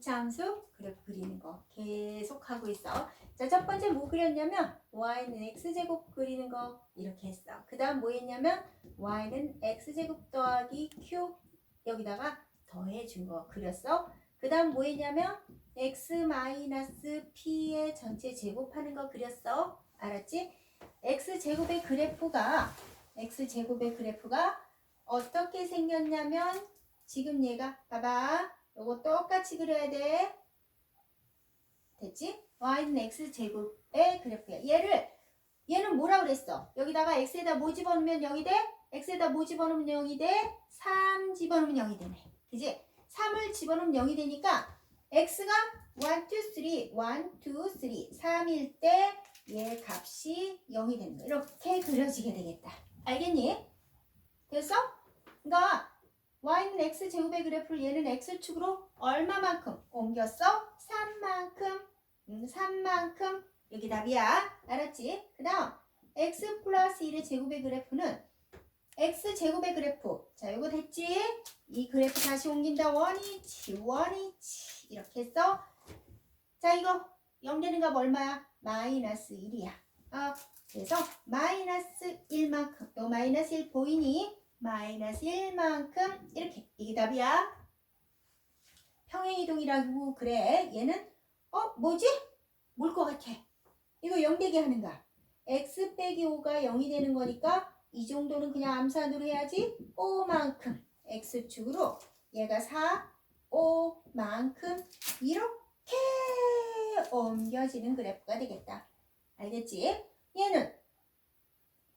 이차함수 그래프 그리는 거 계속 하고 있어. 자, 첫 번째 뭐 그렸냐면 y는 x제곱 그리는 거 이렇게 했어. 그 다음 뭐 했냐면 y는 x제곱 더하기 q 여기다가 더해준 거 그렸어. 그 다음 뭐 했냐면 x 마이너스 p의 전체 제곱하는 거 그렸어. 알았지? x제곱의 그래프가 x제곱의 그래프가 어떻게 생겼냐면 지금 얘가 봐봐 요거 똑같이 그려야 돼 됐지? y는 x제곱의 그래프야 얘를 얘는 뭐라 그랬어? 여기다가 x에다 뭐 집어넣으면 0이 돼? x에다 뭐 집어넣으면 0이 돼? 3 집어넣으면 0이 되네 그지? 3을 집어넣으면 0이 되니까 x가 1, 2, 3, 1, 2, 3 3일 때 얘 값이 0이 되는 거야 이렇게 그려지게 되겠다 알겠니? 됐어? 그러니까 y는 x제곱의 그래프를 얘는 x축으로 얼마만큼 옮겼어? 3만큼 음, 3만큼 여기 답이야 알았지? 그 다음 x 플러스 1의 제곱의 그래프는 x제곱의 그래프 자 요거 됐지? 이 그래프 다시 옮긴다 원이치 원이치 이렇게 했어 자 이거 0 되는 값 얼마야? 마이너스 1이야 아, 그래서 마이너스 1만큼 요 마이너스 1 보이니? 마이너스 1만큼 이렇게 이게 답이야. 평행이동이라고 그래. 얘는 어 뭐지? 뭘 것 같아? 이거 0 되게 하는 거야. x 빼기 5가 0이 되는 거니까 이 정도는 그냥 암산으로 해야지. 5만큼 x축으로 얘가 4, 5만큼 이렇게 옮겨지는 그래프가 되겠다. 알겠지? 얘는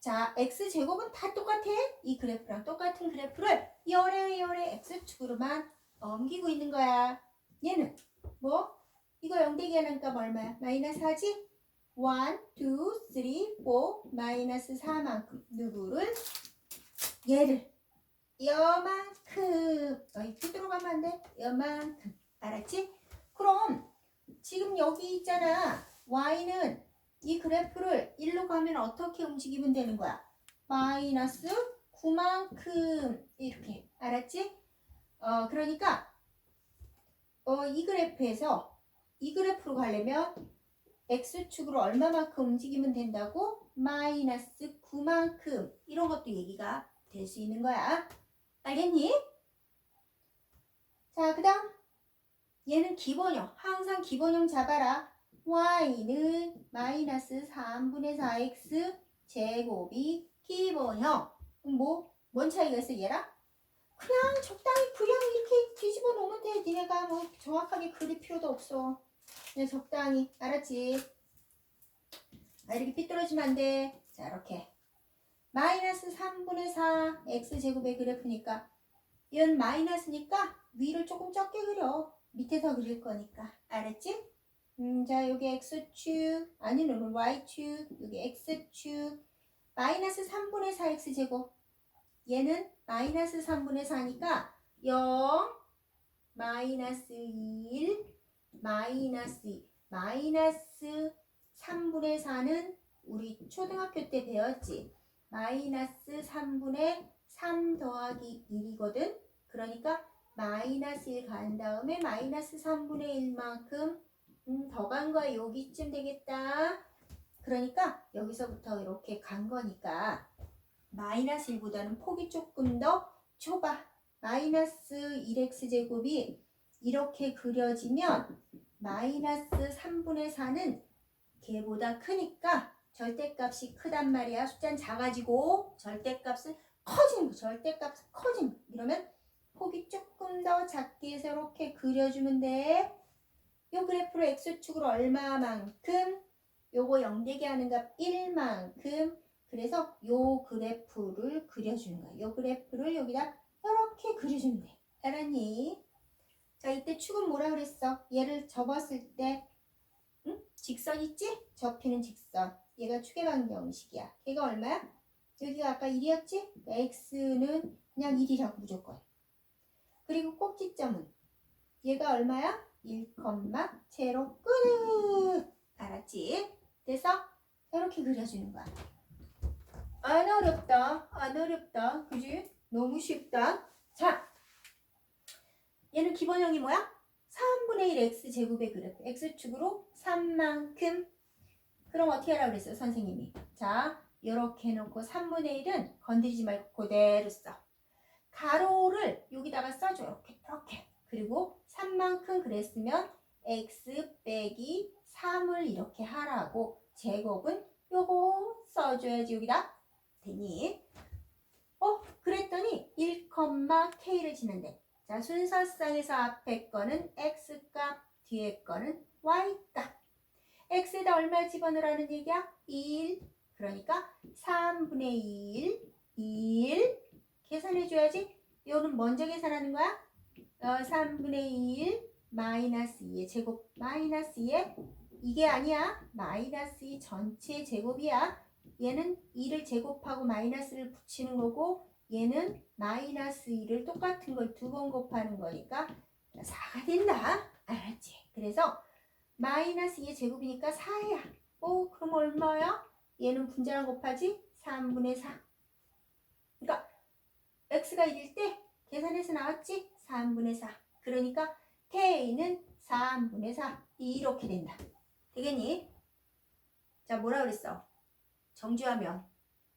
자, x제곱은 다 똑같아. 이 그래프랑 똑같은 그래프를 열에 x축으로만 옮기고 있는 거야. 얘는 뭐? 이거 0 대기 하는 값 얼마야? 마이너스 4지? 1, 2, 3, 4, 마이너스 4만큼 누구를? 얘를 여만큼 어이 삐뚤어 가면 안 돼? 여만큼 알았지? 그럼 지금 여기 있잖아 y는 이 그래프를 1로 가면 어떻게 움직이면 되는 거야? 마이너스 9만큼 이렇게 알았지? 어 그러니까 어, 이 그래프에서 이 그래프로 가려면 x축으로 얼마만큼 움직이면 된다고? 마이너스 9만큼 이런 것도 얘기가 될 수 있는 거야 알겠니? 자그 다음 얘는 기본형 항상 기본형 잡아라 y는 마이너스 3분의 4x 제곱이 기본형. 뭐, 뭔 차이가 있어, 얘랑? 그냥 적당히 그냥 이렇게 뒤집어 놓으면 돼. 니네가 뭐 정확하게 그릴 필요도 없어. 그냥 적당히. 알았지? 아, 이렇게 삐뚤어지면 안 돼. 자, 이렇게. 마이너스 3분의 4 x 제곱의 그래프니까 얘는 마이너스니까 위를 조금 적게 그려. 밑에서 그릴 거니까. 알았지? 음, 자, 여기 x축, 아니는 y축, 여기 x축, 마이너스 3분의 4x 제곱. 얘는 마이너스 3분의 4니까 0, 마이너스 1, 마이너스 2, 마이너스 3분의 4는 우리 초등학교 때 배웠지. 마이너스 3분의 3 더하기 1이거든. 그러니까 마이너스 1 간 다음에 마이너스 3분의 1만큼 음, 더 간 거야. 여기쯤 되겠다. 그러니까 여기서부터 이렇게 간 거니까 마이너스 1보다는 폭이 조금 더 좁아. 마이너스 1x 제곱이 이렇게 그려지면 마이너스 3분의 4는 걔보다 크니까 절대값이 크단 말이야. 숫자는 작아지고 절대값은 커지는 거. 절대값은 커지는 거. 이러면 폭이 조금 더 작게 해서 이렇게 그려주면 돼. 요 그래프로 x축으로 얼마만큼 요거 0되게 하는 값 1만큼 그래서 요 그래프를 그려주는 거야. 요 그래프를 여기다 이렇게 그려주면 돼. 알았니? 자 이때 축은 뭐라 그랬어? 얘를 접었을 때 응? 직선 있지? 접히는 직선. 얘가 축의 방정식이야. 걔가 얼마야? 여기가 아까 1이었지? 그러니까 x는 그냥 1이라고 무조건. 그리고 꼭지점은 얘가 얼마야? 1, 제로 끝. 알았지? 돼서 이렇게 그려주는 거야. 안 어렵다. 안 어렵다. 그지? 너무 쉽다. 자, 얘는 기본형이 뭐야? 3분의 x 제곱의 그래프 x축으로 3만큼 그럼 어떻게 하라고 그랬어요 선생님이 자 이렇게 해놓고 3분의 1은 건드리지 말고 그대로 써 가로를 여기다가 써줘 이렇게 이렇게 그리고 3만큼 그랬으면 x 빼기 3을 이렇게 하라고 제곱은 요거 써줘야지 여기다. 되니? 어? 그랬더니 1,k를 지는데. 자 순서상에서 앞에 거는 x값 뒤에 거는 y값. X에다 얼마 집어넣으라는 얘기야? 1 그러니까 3분의 1 1 계산해줘야지. 이거는 먼저 계산하는 거야 어, 3분의 1 마이너스 2의 제곱 마이너스 2의 이게 아니야 마이너스 2 전체 제곱이야 얘는 2를 제곱하고 마이너스를 붙이는 거고 얘는 마이너스 2를 똑같은 걸 두 번 곱하는 거니까 4가 된다. 알았지? 그래서 마이너스 2의 제곱이니까 4야. 오, 그럼 얼마야? 얘는 분자랑 곱하지? 3분의 4. 그러니까 x가 1일 때 계산해서 나왔지? 3분의 4. 그러니까 k는 3분의 4. 이렇게 된다. 되겠니? 자, 뭐라 그랬어? 정주하면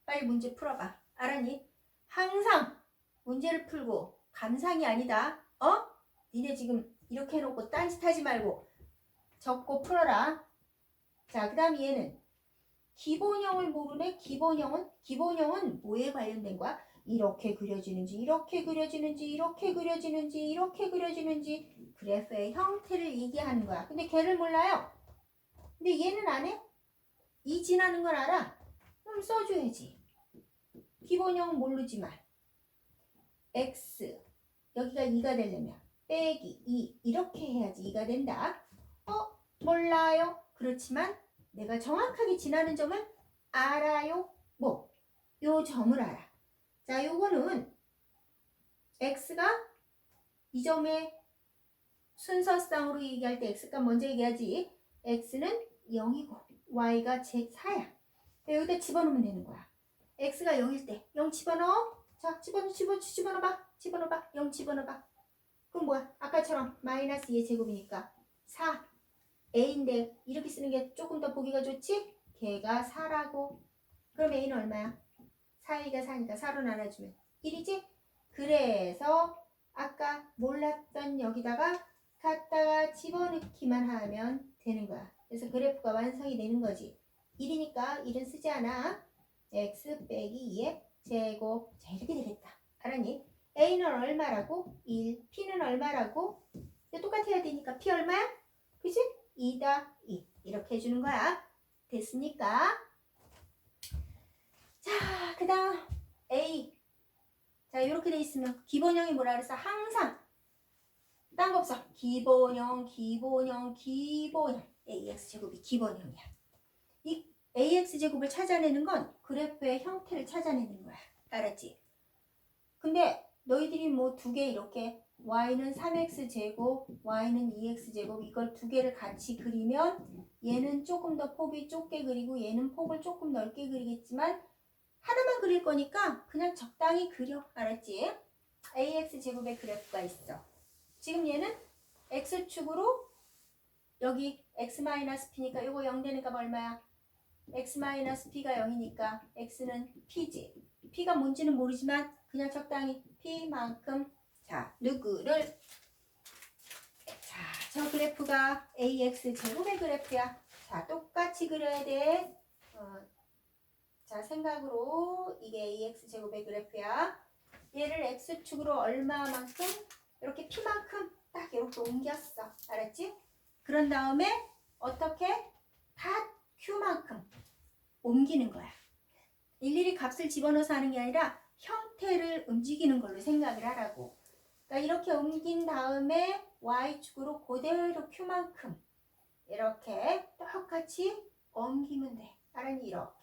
빨리 문제 풀어봐. 알았니? 항상 문제를 풀고 감상이 아니다. 어? 니네 지금 이렇게 해놓고 딴짓 하지 말고 적고 풀어라. 자, 그 다음 얘는 기본형을 모르네. 기본형은 기본형은 뭐에 관련된 거야? 이렇게 그려지는지 이렇게 그려지는지 이렇게 그려지는지 이렇게 그려지는지 그래프의 형태를 얘기하는 거야. 근데 걔를 몰라요. 근데 얘는 안 해? 이 지나는 걸 알아? 그럼 써줘야지. 기본형 모르지만 x 여기가 2가 되려면 빼기 2 이렇게 해야지 2가 된다. 어? 몰라요. 그렇지만 내가 정확하게 지나는 점을 알아요. 뭐? 요 점을 알아. 자, 요거는 x가 이 점의 순서상으로 얘기할 때 x값 먼저 얘기하지. x는 0이고 y가 제 4야. 여기다 집어넣으면 되는 거야. x가 0일 때 0 집어넣어. 자, 집어넣어, 집어넣어, 집어넣어봐. 집어넣어봐. 0 집어넣어봐. 그럼 뭐야? 아까처럼 마이너스 2의 제곱이니까 4. a인데 이렇게 쓰는 게 조금 더 보기가 좋지? 걔가 4라고. 그럼 a는 얼마야? 4a가 4니까 4로 나눠주면 1이지? 그래서 아까 몰랐던 여기다가 갖다가 집어넣기만 하면 되는 거야. 그래서 그래프가 완성이 되는 거지. 1이니까 1은 쓰지 않아. x 빼기 2의 제곱. 자, 이렇게 되겠다. 알았니? a는 얼마라고? 1. p는 얼마라고? 똑같아야 되니까 p 얼마야? 그지? 2다 2. 이렇게 해주는 거야. 됐습니까? 자, 그 다음 a. 자, 이렇게 돼 있으면 기본형이 뭐라 그랬어? 항상. 딴 거 없어. 기본형, 기본형, 기본형. ax 제곱이 기본형이야. 이 ax 제곱을 찾아내는 건 그래프의 형태를 찾아내는 거야. 알았지? 근데 너희들이 뭐 두 개 이렇게 y는 3x 제곱, y는 2x 제곱 이걸 두 개를 같이 그리면 얘는 조금 더 폭이 좁게 그리고 얘는 폭을 조금 넓게 그리겠지만 하나만 그릴 거니까 그냥 적당히 그려. 알았지? ax 제곱의 그래프가 있어. 지금 얘는 x축으로 여기 x-p니까 이거 0 되는 값 얼마야? x-p가 0이니까 x는 p지. p가 뭔지는 모르지만 그냥 적당히 p만큼 자 누구를 자 저 그래프가 ax 제곱의 그래프야. 자 똑같이 그려야 돼. 어, 자 생각으로 이게 ax 제곱의 그래프야. 얘를 x축으로 얼마만큼 이렇게 p만큼 딱 이렇게 옮겼어. 알았지? 그런 다음에 어떻게 다 q만큼 옮기는 거야. 일일이 값을 집어넣어서 하는 게 아니라 형태를 움직이는 걸로 생각을 하라고. 그러니까 이렇게 옮긴 다음에 y축으로 그대로 q만큼 이렇게 똑같이 옮기면 돼. 알았니? 이렇게.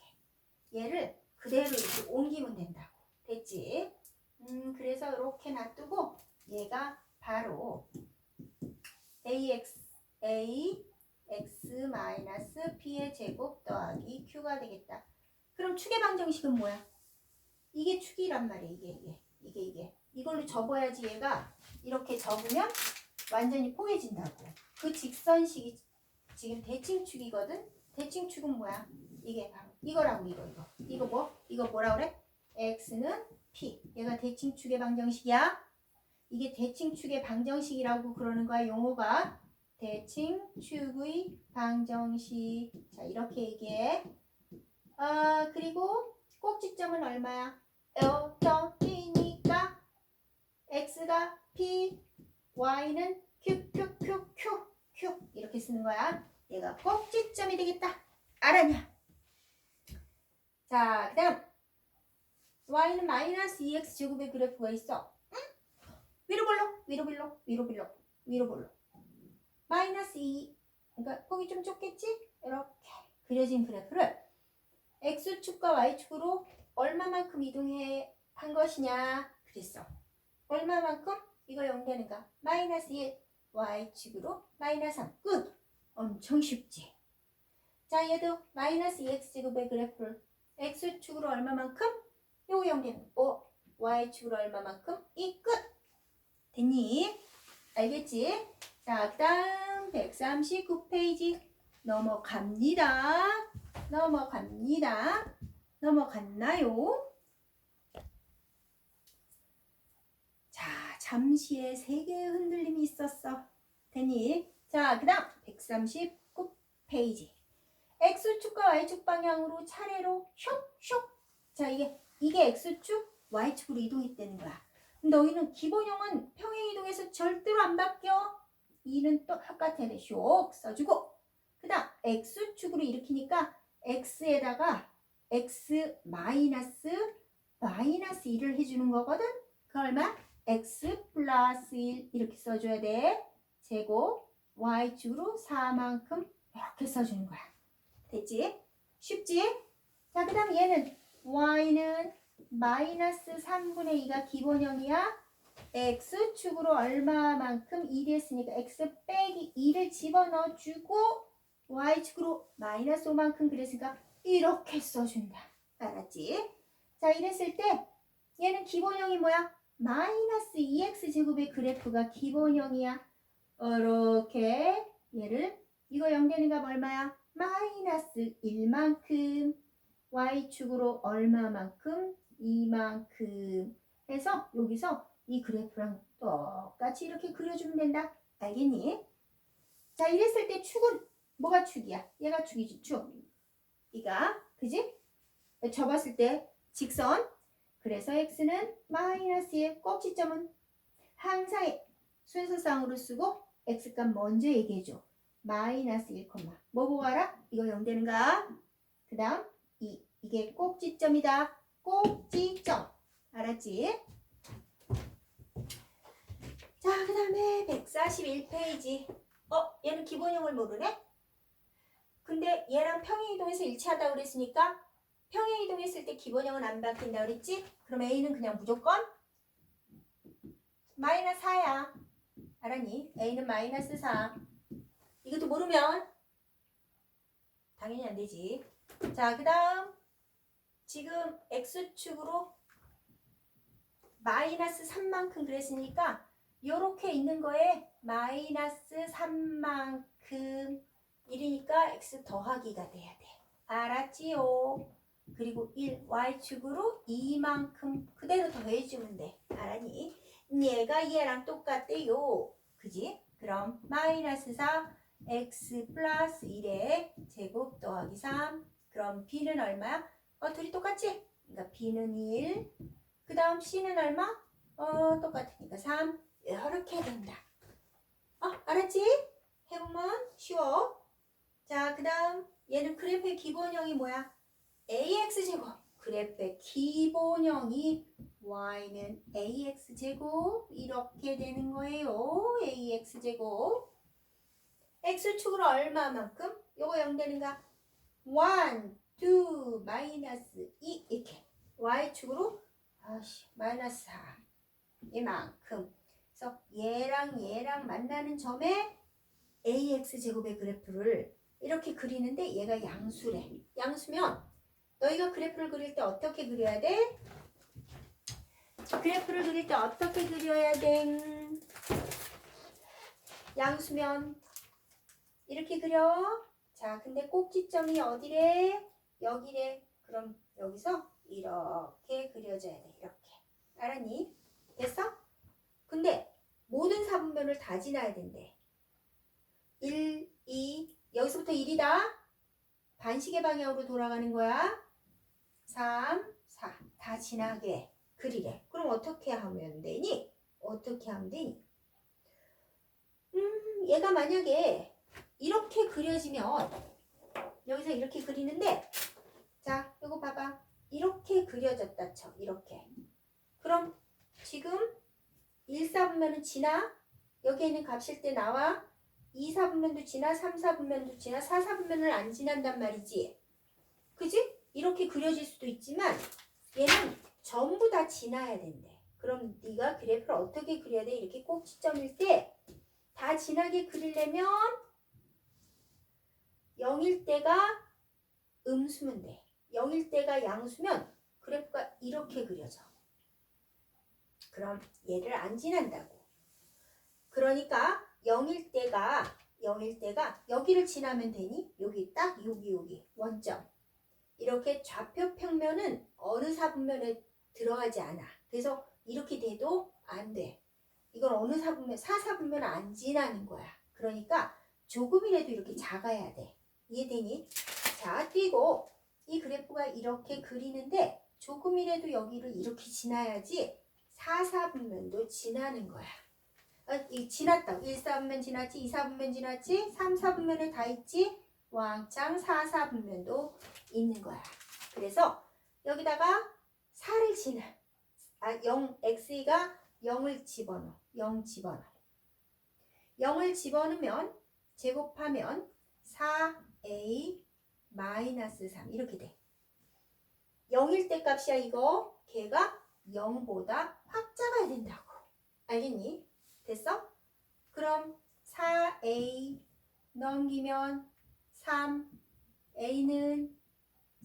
얘를 그대로 이렇게 옮기면 된다고. 됐지? 음, 그래서 이렇게 놔두고 얘가 바로 ax, a, x 마이너스 p의 제곱 더하기 q가 되겠다. 그럼 축의 방정식은 뭐야? 이게 축이란 말이야. 이게 이게 이게 이게 이걸로 접어야지 얘가 이렇게 접으면 완전히 포개진다고. 그 직선식이 지금 대칭축이거든. 대칭축은 뭐야? 이게 바로 이거라고 이거 이거. 이거 뭐? 이거 뭐라 그래? x는 p. 얘가 대칭축의 방정식이야. 이게 대칭축의 방정식이라고 그러는 거야 용어가. 대칭축의 방정식. 자 이렇게 얘기해. 아 그리고 꼭지점은 얼마야? L점이니까 x가 p, y는 q, q, q, q, q 이렇게 쓰는 거야. 얘가 꼭지점이 되겠다. 알았냐? 자, 그 다음 y는 마이너스 2x 제곱의 그래프가 있어. 응? 위로 볼로, 위로 빌로, 위로 빌로, 위로 볼로. 마이너스 2. 그러니까 폭이 좀 좁겠지? 이렇게 그려진 그래프를 x축과 y축으로 얼마만큼 이동해 한 것이냐 그랬어. 얼마만큼? 이거 0되는가? 마이너스 1 y축으로 마이너스 3 끝! 엄청 쉽지? 자 얘도 마이너스 2x 제곱의 그래프를 x축으로 얼마만큼? 0되는 거5 y축으로 얼마만큼? 이 끝! 됐니? 알겠지? 자, 그 다음 139페이지 넘어갑니다. 넘어갑니다. 넘어갔나요? 자, 잠시의 세 개의 흔들림이 있었어. 됐니? 자, 그 다음 139페이지 X축과 Y축 방향으로 차례로 슉슉 자, 이게 이게 X축, Y축으로 이동했다는 거야. 너희는 기본형은 평행 이동해서 절대로 안 바뀌어. 이는 또 똑같아. 쇽 써주고. 그 다음 X축으로 일으키니까 X에다가 X 마이너스 마이너스 1을 해주는 거거든. 그 얼마? X 플러스 1 이렇게 써줘야 돼. 제곱 Y축으로 4만큼 이렇게 써주는 거야. 됐지? 쉽지? 자, 그 다음 얘는 Y는 마이너스 3분의 2가 기본형이야. X축으로 얼마만큼 1이 했으니까 X 빼기 2를 집어넣어 주고 Y축으로 마이너스 5만큼 그랬으니까 이렇게 써준다. 알았지? 자, 이랬을 때 얘는 기본형이 뭐야? 마이너스 2x 제곱의 그래프가 기본형이야. 이렇게 얘를 이거 0되는 값 얼마야? 마이너스 1만큼 y축으로 얼마만큼? 이만큼 해서 여기서 이 그래프랑 똑같이 이렇게 그려주면 된다. 알겠니? 자 이랬을 때 축은 뭐가 축이야? 얘가 축이지 축. 이가 그지? 접었을 때 직선 그래서 x는 마이너스의 꼭지점은 항상 순서상으로 쓰고 x값 먼저 얘기해줘. 마이너스 1, 뭐 보고 알아? 이거 0 되는가? 그 다음 2. 이게 꼭지점이다. 꼭지점. 알았지? 자, 그 다음에 141페이지. 어, 얘는 기본형을 모르네? 근데 얘랑 평행 이동해서 일치하다고 그랬으니까 평행 이동했을 때 기본형은 안 바뀐다 그랬지? 그럼 A는 그냥 무조건 마이너스 4야. 알았니? A는 마이너스 4. 이것도 모르면 당연히 안 되지. 자, 그 다음 지금 X축으로 마이너스 3만큼 그랬으니까 요렇게 있는 거에 마이너스 3만큼 1이니까 X 더하기가 돼야 돼. 알았지요? 그리고 1 Y축으로 2만큼 그대로 더해주면 돼. 알았니? 얘가 얘랑 똑같대요. 그지? 그럼 마이너스 4 x 플러스 1의 제곱 더하기 3 그럼 b는 얼마야? 어 둘이 똑같지? 그러니까 b는 1 그 다음 c는 얼마? 어 똑같으니까 3 이렇게 된다. 어 알았지? 해보면 쉬워. 자 그 다음 얘는 그래프의 기본형이 뭐야? ax 제곱 그래프의 기본형이 y는 ax 제곱 이렇게 되는 거예요. ax 제곱 x축으로 얼마만큼? 요거 0 되는가? 1, 2, 마이너스 2 이렇게 y축으로 아씨 마이너스 4 이만큼 그래서 얘랑 얘랑 만나는 점에 ax 제곱의 그래프를 이렇게 그리는데 얘가 양수래 양수면 너희가 그래프를 그릴 때 어떻게 그려야 돼? 그래프를 그릴 때 어떻게 그려야 돼? 양수면 이렇게 그려. 자, 근데 꼭지점이 어디래? 여기래. 그럼 여기서 이렇게 그려줘야 돼. 이렇게. 알았니? 됐어? 근데 모든 사분면을 다 지나야 된대. 1, 2, 여기서부터 1이다. 반시계 방향으로 돌아가는 거야. 3, 4. 다 지나게 그리래. 그럼 어떻게 하면 되니? 어떻게 하면 되니? 음, 얘가 만약에 이렇게 그려지면 여기서 이렇게 그리는데 자, 이거 봐봐. 이렇게 그려졌다 쳐. 이렇게. 그럼 지금 1, 4분면은 지나? 여기에 있는 값일 때 나와? 2, 4분면도 지나? 3, 4분면도 지나? 4, 4분면을 안 지난단 말이지. 그지? 이렇게 그려질 수도 있지만 얘는 전부 다 지나야 된대. 그럼 네가 그래프를 어떻게 그려야 돼? 이렇게 꼭지점일 때 다 지나게 그리려면 0일 때가 음수면 돼. 0일 때가 양수면 그래프가 이렇게 그려져. 그럼 얘를 안 지난다고. 그러니까 0일 때가 0일 때가 여기를 지나면 되니? 여기 딱 여기 여기 원점. 이렇게 좌표 평면은 어느 사분면에 들어가지 않아. 그래서 이렇게 돼도 안 돼. 이건 어느 사분면, 사사분면 안 지나는 거야. 그러니까 조금이라도 이렇게 작아야 돼. 이해되니? 자, 띄고 이 그래프가 이렇게 그리는데 조금이라도 여기를 이렇게 지나야지 사사분면도 지나는 거야. 아, 이 지났다고. 1, 4분면 지났지, 2, 4분면 지났지, 3, 4분면에 다 있지, 왕창 4, 4분면도 있는 거야. 그래서 여기다가 4를 지나. 아, 0, x가 0을 집어넣어. 0 집어넣어. 0을 집어넣으면 제곱하면 4a 마이너스 3 이렇게 돼. 0일 때 값이야 이거. 걔가 0보다 확 작아야 된다고. 알겠니? 됐어? 그럼 4a 넘기면 3 a는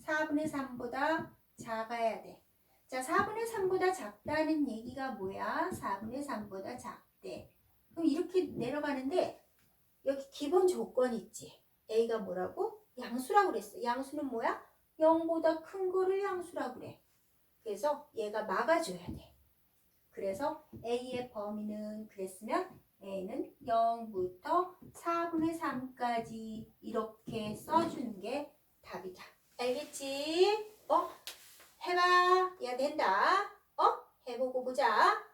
4분의 3보다 작아야 돼. 자, 4분의 3보다 작다는 얘기가 뭐야? 4분의 3보다 작대. 그럼 이렇게 내려가는데 여기 기본 조건 있지. A가 뭐라고? 양수라고 그랬어. 양수는 뭐야? 0보다 큰 거를 양수라고 그래. 그래서 얘가 막아줘야 돼. 그래서 A의 범위는 그랬으면 A는 0부터 4분의 3까지 이렇게 써주는 게 답이다. 알겠지? 어? 해봐. 야 된다. 어? 해보고 보자.